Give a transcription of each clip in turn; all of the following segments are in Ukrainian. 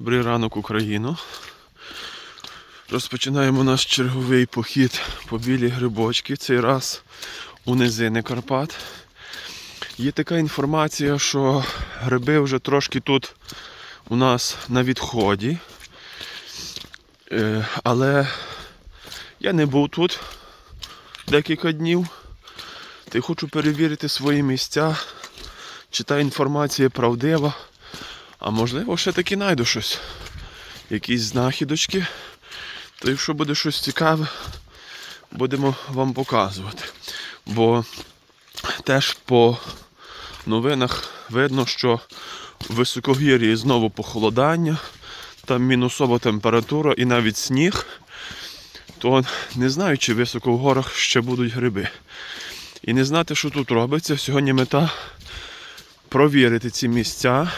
Добрий ранок, Україно. Розпочинаємо наш черговий похід по білі грибочки. Цей раз у низини Карпат. Є така інформація, що гриби вже трошки тут у нас на відході. Е, Але я не був тут декілька днів. Та й хочу перевірити свої місця, чи та інформація правдива. А можливо, ще таки знайду щось. Якісь знахідочки. То якщо буде щось цікаве, будемо вам показувати. Бо теж по новинах видно, що в високогір'ї знову похолодання, там мінусова температура і навіть сніг. То не знаю, чи високо в горах ще будуть гриби. І не знати, що тут робиться. Сьогодні мета провірити ці місця.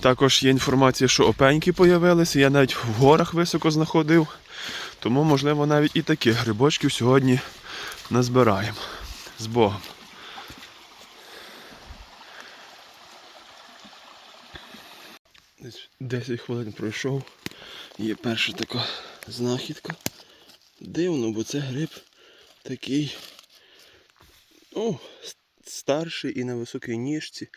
Також є інформація, що опеньки з'явилися. Я навіть в горах високо знаходив. Тому, можливо, навіть і таких грибочків сьогодні назбираємо. З Богом. Десь 10 хвилин пройшов. Є перша така знахідка. Дивно, бо це гриб такий. О, с- старший і на високій ніжці,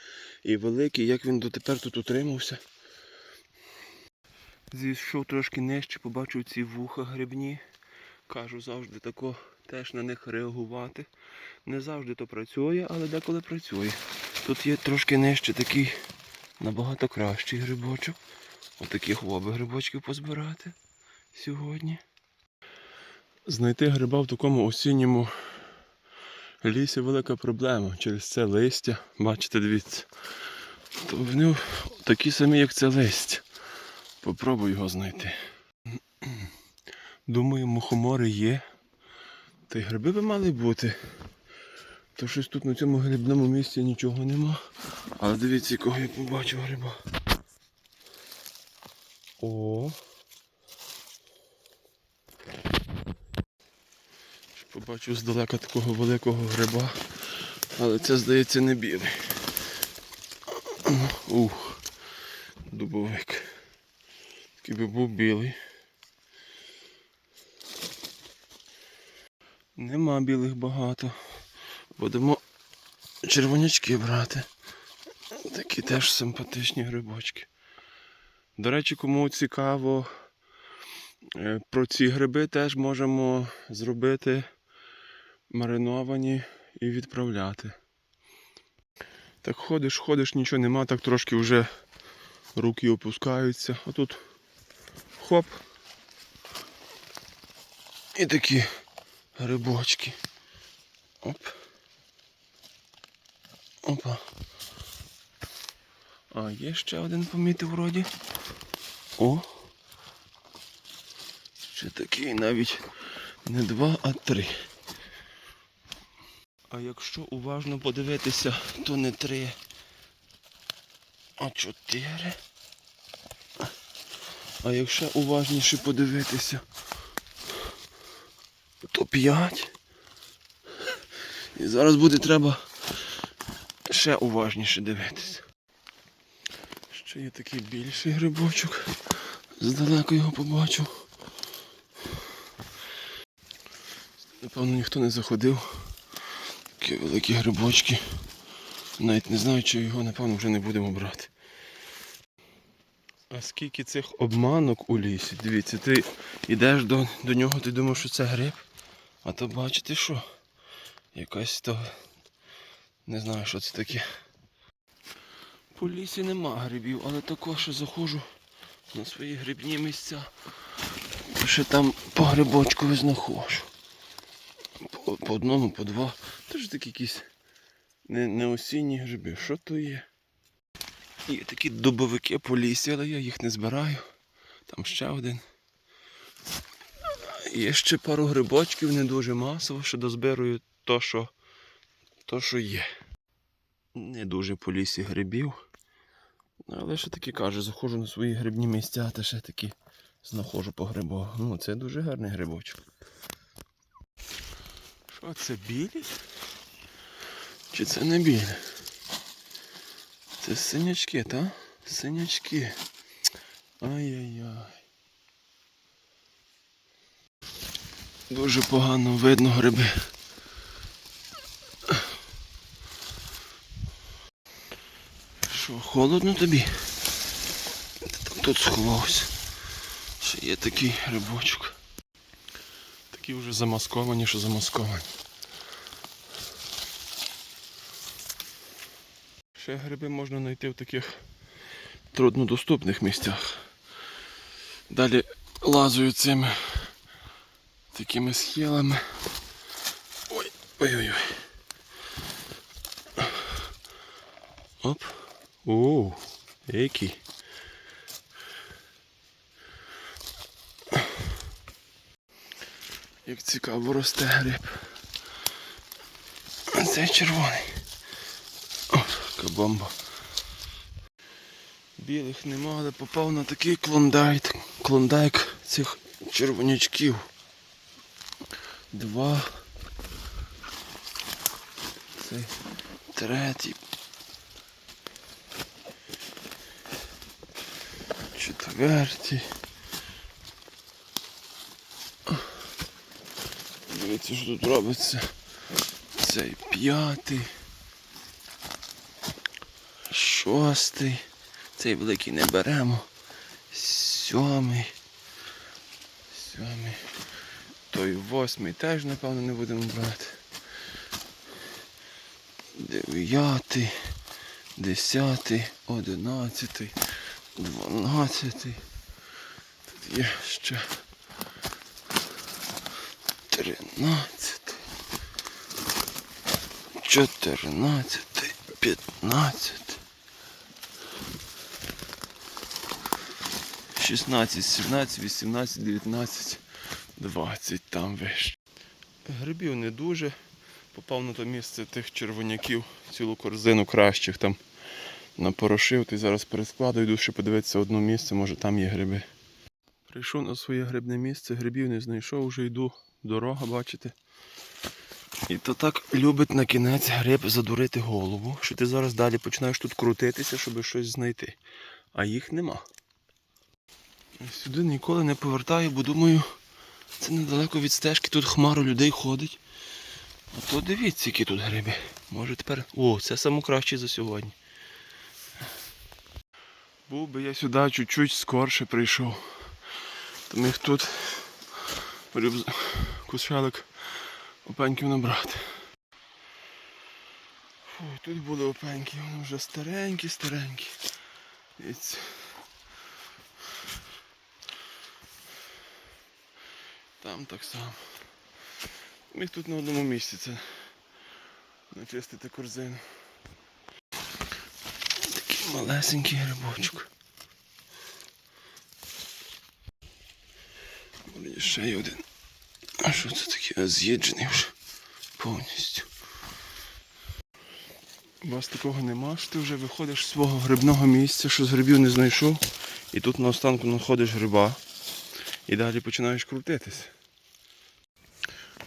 і великий, як він дотепер тут утримався. Зійшов трошки нижче, побачив ці вуха грибні. Кажу завжди тако теж на них реагувати. Не завжди то працює, але деколи працює. Тут є трошки нижче такий набагато кращий грибочок. Отаких оби грибочків позбирати сьогодні. Знайти гриба в такому осінньому лісі велика проблема. Через це листя. Бачите, дивіться. То вони такі самі, як це листя. Попробуй його знайти. Думаю, мухомори є. Та й гриби би мали бути. То щось тут на цьому грибному місці нічого нема. Але дивіться, якого я побачив гриба. О. Побачив здалека такого великого гриба. Але це, здається, не білий. Ух, дубовик. Такий би був білий. Нема білих багато. Будемо червонячки брати. Такі теж симпатичні грибочки. До речі, кому цікаво е, про ці гриби, теж можемо зробити мариновані і відправляти. Так ходиш, ходиш, нічого нема, так трошки вже руки опускаються. А тут хоп. І такі грибочки. Оп. Опа. А, є ще один помітив вроді. О. Ще такий навіть не два, а три. А якщо уважно подивитися, то не три, а чотири. А якщо уважніше подивитися, то п'ять. І зараз буде треба ще уважніше дивитися. Ще є такий більший грибочок. Здалеку його побачив. Напевно, ніхто не заходив. Такі великі грибочки. Навіть не знаю, чи його, напевно, вже не будемо брати. А скільки цих обманок у лісі? Дивіться, ти йдеш до, до нього, ти думаєш, що це гриб, а то бачите що? Якась то. Не знаю, що це таке. По лісі нема грибів, але також заходжу на свої грибні місця. Ще там по грибочку знаходжу. По, по одному, по два. Теж такі якісь не, не осінні гриби. Що то є? Є такі дубовики по лісі, але я їх не збираю. Там ще один. Є ще пару грибочків, не дуже масово, що дозбирую то, що, то, що є. Не дуже по лісі грибів. Але ще таки кажу, заходжу на свої грибні місця, та ще таки знаходжу по грибах. Ну, це дуже гарний грибочок. Що це білі? Чи це не білі? Це синячки, так? Синячки. Ай-яй-яй. Дуже погано видно гриби. Що, холодно тобі? Там тут сховався. Ще є такий грибочок. Такі вже замасковані, що замасковані. Ще гриби можна знайти в таких труднодоступних місцях. Далі лазую цими такими схилами. Ой, ой-ой-ой. Оп. О, який. Як цікаво росте гриб. Цей червоний. О, бомба. Білих нема, але попав на такий клондайк. Клондайк цих червонячків. Два. Цей третій. Четвертій. Дивіться, що тут робиться. Цей п'ятий. Шостий. Цей великий не беремо. Сьомий. Сьомий. Той восьмий теж, напевно, не будемо брати. Дев'ятий. Десятий. Одинадцятий. Дванадцятий. Тут є ще. Тринадцятий. Чотирнадцятий. П'ятнадцятий. 16, 17, 18, 19, 20 там вище. Грибів не дуже. Попав на то місце тих червоняків, цілу корзину кращих там напорошив, ти зараз перескладу, йду ще подивитися одне місце, може там є гриби. Прийшов на своє грибне місце, грибів не знайшов, вже йду, дорога, бачите. І то так любить на кінець гриб задурити голову, що ти зараз далі починаєш тут крутитися, щоб щось знайти. А їх нема. Сюди ніколи не повертаю, бо думаю, це недалеко від стежки, тут хмара людей ходить. А то дивіться, які тут гриби. Може тепер. О, це найкраще за сьогодні. Був би я сюди чуть-чуть скорше прийшов. То міг тут рюбз... кушалик опеньків набрати. Фу, тут були опеньки, вони вже старенькі, старенькі. Там так само. Міг тут на одному місці це начистити корзину. Такий малесенький грибочок. Буде ще один. А що це таке? З'їджений вже повністю. У вас такого нема, що ти вже виходиш з свого грибного місця, що з грибів не знайшов, і тут на останку знаходиш гриба. І далі починаєш крутитися.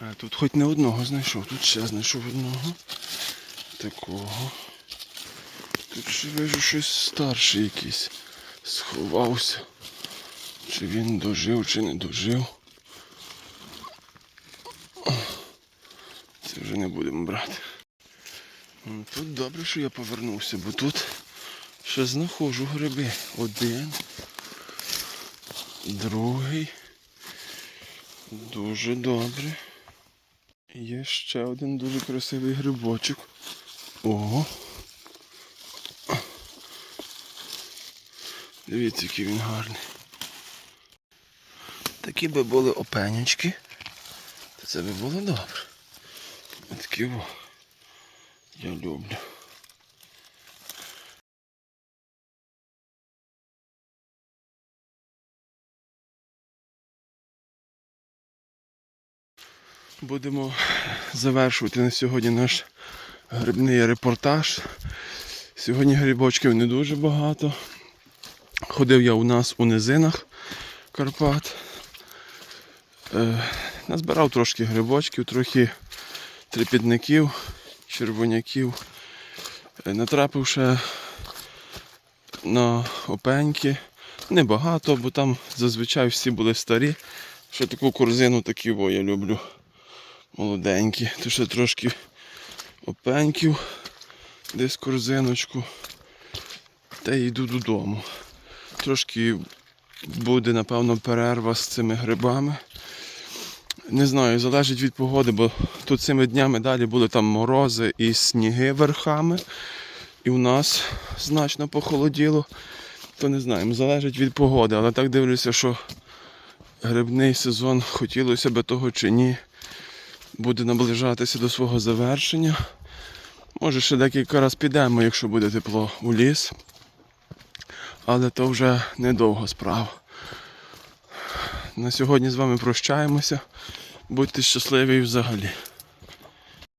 А тут хоч не одного знайшов, тут ще знайшов одного. Такого. Тут ще вижу щось старше якийсь. Сховався. Чи він дожив, чи не дожив. Це вже не будемо брати. Ну, Тут добре, що я повернувся, бо тут ще знаходжу гриби. Один. Другий. Дуже добре. Є ще один дуже красивий грибочок. Ого. Дивіться, який він гарний. Такі би були опенячки, то це би було добре. Такі о. Я люблю. Будемо завершувати на сьогодні наш грибний репортаж. Сьогодні грибочків не дуже багато. Ходив я у нас у низинах Карпат. Е, назбирав трошки грибочків, трохи трипідників, червоняків. Е, натрапив ще на опеньки, Небагато, бо там зазвичай всі були старі. Ще таку корзину такі во я люблю. Молоденькі. То ще трошки опеньків, десь корзиночку. Та й йду додому. Трошки буде, напевно, перерва з цими грибами. Не знаю, залежить від погоди, бо тут цими днями далі були там морози і сніги верхами. І у нас значно похолоділо. То не знаю, залежить від погоди, але так дивлюся, що грибний сезон, хотілося би того чи ні, буде наближатися до свого завершення. Може ще декілька разів підемо, якщо буде тепло у ліс. Але то вже недовга справа. На сьогодні з вами прощаємося. Будьте щасливі взагалі.